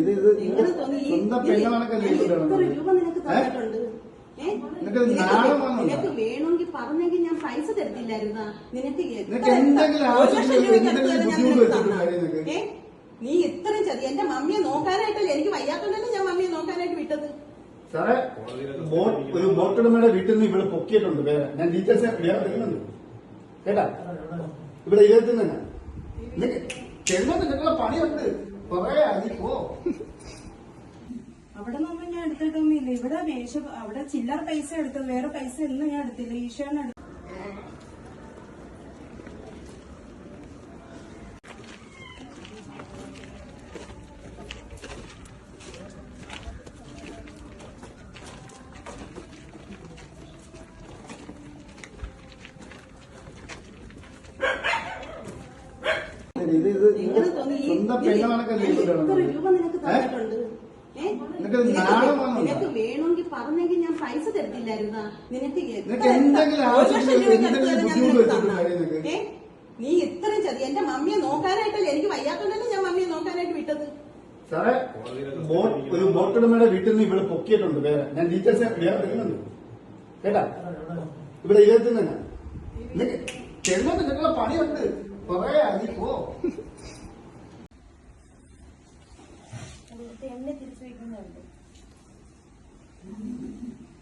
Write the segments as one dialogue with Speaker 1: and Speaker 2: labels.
Speaker 1: ഇത് ഇത് സ്വന്തം പെണ്ണുകണക്കല്ലേ
Speaker 2: നിനക്ക് വേണമെങ്കിൽ പറഞ്ഞെങ്കിൽ ഞാൻ പൈസ തരത്തില്ലായിരുന്ന? നിനക്ക്? നീ ഇത്രയും ചതി. എന്റെ മമ്മിയെ നോക്കാനായിട്ടല്ലേ എനിക്ക് വയ്യാത്തോണ്ടല്ലേ ഞാൻ മമ്മിയെ നോക്കാനായിട്ട് വിട്ടത്?
Speaker 1: സാറേ ഒരു ബോട്ടുടമയുടെ വീട്ടിൽ നിന്ന് ഇവിടെ പൊക്കിയിട്ടുണ്ട്. വേറെ ഞാൻ ഡീറ്റെയിൽസ് തരുന്നുണ്ട്. കേട്ടാ? ഇവിടെ ഇരുപത്തി തന്നെ. നിങ്ങളെ പണിയുണ്ട്.
Speaker 3: അവിടെ നിന്നൊന്നും ഞാൻ എടുത്തിട്ടൊന്നുമില്ല. ഇവിടെ മേശ അവിടെ ചില്ലറ പൈസ എടുത്തത് വേറെ പൈസ ഒന്നും ഞാൻ എടുത്തില്ല. ഈശോ എടുത്തത്
Speaker 1: ഇത് ഇത് സ്വന്തം പെണ്ണുകണക്കല്ലേ
Speaker 2: നിനക്ക് വേണമെങ്കിൽ പറഞ്ഞെങ്കിൽ ഞാൻ പൈസ തരത്തില്ലായിരുന്ന? നിനക്ക്? നീ ഇത്രയും ചതി. എന്റെ മമ്മിയെ നോക്കാനായിട്ടല്ലേ എനിക്ക് വയ്യാത്തോണ്ടല്ലേ ഞാൻ മമ്മിയെ നോക്കാനായിട്ട് വിട്ടത്?
Speaker 1: സാറേ ഒരു ബോട്ടുടമയുടെ വീട്ടിൽ നിന്ന് ഇവിടെ പൊക്കിയിട്ടുണ്ട്. വേറെ ഞാൻ ഡീറ്റെയിൽസ് വേറെ തരുന്നുണ്ട്. കേട്ടാ? ഇവിടെ ഇരുപത്തി തന്നെ ചെല്ലുന്നത് നിങ്ങളെ പണിയുണ്ട്. കൊറേ അരി പോ.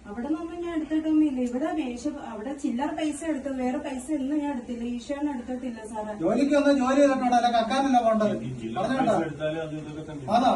Speaker 3: അവിടെ നിന്നൊന്നും ഞാൻ എടുത്തിട്ടൊന്നുമില്ല. ഇവിടെ വേഷ അവിടെ ചില്ലറ പൈസ എടുത്തത് വേറെ പൈസ ഒന്നും ഞാൻ എടുത്തില്ല. ഈശോയാണ് എടുത്തിട്ടില്ല സാറേ.
Speaker 4: ജോലിക്കൊന്നും ജോലി ചെയ്തിട്ടുണ്ടോ? അല്ല കക്കാനല്ല പോണ്ടത്
Speaker 5: അതാ
Speaker 4: പറഞ്ഞോട്ടോ